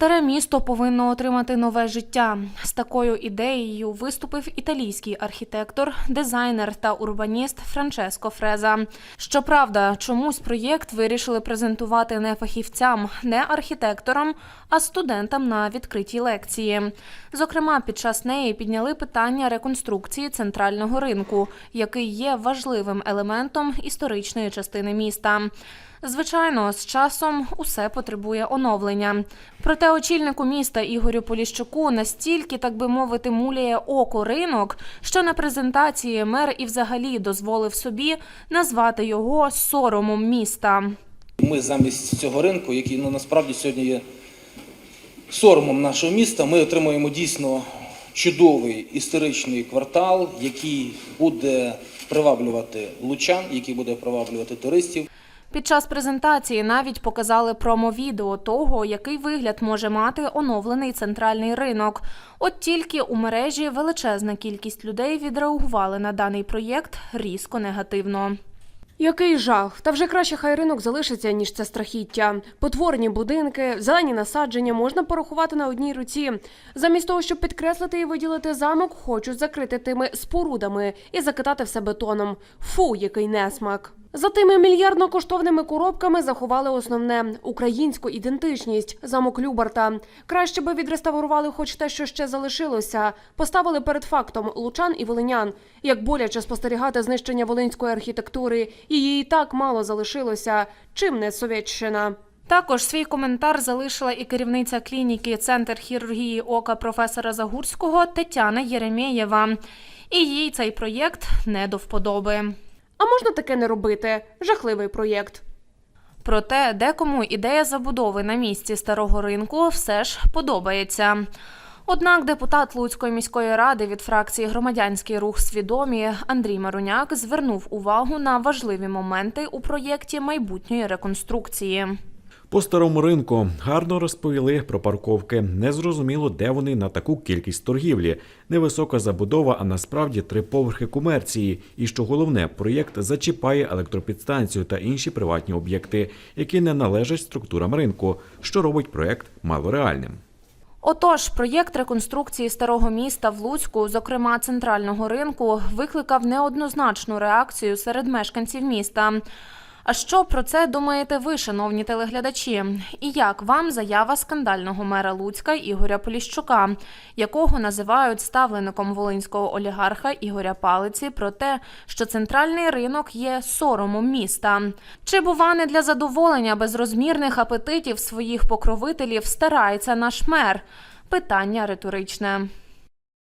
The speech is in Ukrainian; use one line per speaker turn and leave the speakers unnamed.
Старе місто повинно отримати нове життя. З такою ідеєю виступив італійський архітектор, дизайнер та урбаніст Франческо Фреза. Щоправда, чомусь проєкт вирішили презентувати не фахівцям, не архітекторам, а студентам на відкритій лекції. Зокрема, під час неї підняли питання реконструкції центрального ринку, який є важливим елементом історичної частини міста. Звичайно, з часом усе потребує оновлення. Проте очільнику міста Ігорю Поліщуку настільки, так би мовити, муляє око ринок, що на презентації мер і взагалі дозволив собі назвати його соромом міста.
Ми замість цього ринку, який ну, насправді сьогодні є соромом нашого міста, ми отримуємо дійсно чудовий історичний квартал, який буде приваблювати лучан, який буде приваблювати туристів.
Під час презентації навіть показали промо-відео того, який вигляд може мати оновлений центральний ринок. От тільки у мережі величезна кількість людей відреагували на даний проєкт різко негативно.
Який жах! Та вже краще хай ринок залишиться, ніж це страхіття. Потворені будинки, зелені насадження можна порахувати на одній руці. Замість того, щоб підкреслити і виділити замок, хочуть закрити тими спорудами і закидати все бетоном. Фу, який несмак! За тими мільярдно коштовними коробками заховали основне українську ідентичність замок Любарта. Краще би відреставрували хоч те, що ще залишилося. Поставили перед фактом лучан і волинян. Як боляче спостерігати знищення волинської архітектури, її і так мало залишилося. Чим не Совєтщина?
Також свій коментар залишила і керівниця клініки Центр хірургії ока професора Загурського Тетяна Єремєєва. І їй цей проєкт не до вподоби.
А можна таке не робити? Жахливий проєкт.
Проте декому ідея забудови на місці старого ринку все ж подобається. Однак депутат Луцької міської ради від фракції Громадянський рух свідомі Андрій Маруняк звернув увагу на важливі моменти у проєкті майбутньої реконструкції.
По старому ринку гарно розповіли про парковки. Незрозуміло, де вони на таку кількість торгівлі. Невисока забудова, а насправді три поверхи комерції. І що головне, проєкт зачіпає електропідстанцію та інші приватні об'єкти, які не належать структурам ринку, що робить проєкт малореальним.
Отож, проєкт реконструкції старого міста в Луцьку, зокрема центрального ринку, викликав неоднозначну реакцію серед мешканців міста. А що про це думаєте ви, шановні телеглядачі? І як вам заява скандального мера Луцька Ігоря Поліщука, якого називають ставлеником волинського олігарха Ігоря Палиці про те, що центральний ринок є соромом міста? Чи бува не для задоволення безрозмірних апетитів своїх покровителів старається наш мер? Питання риторичне.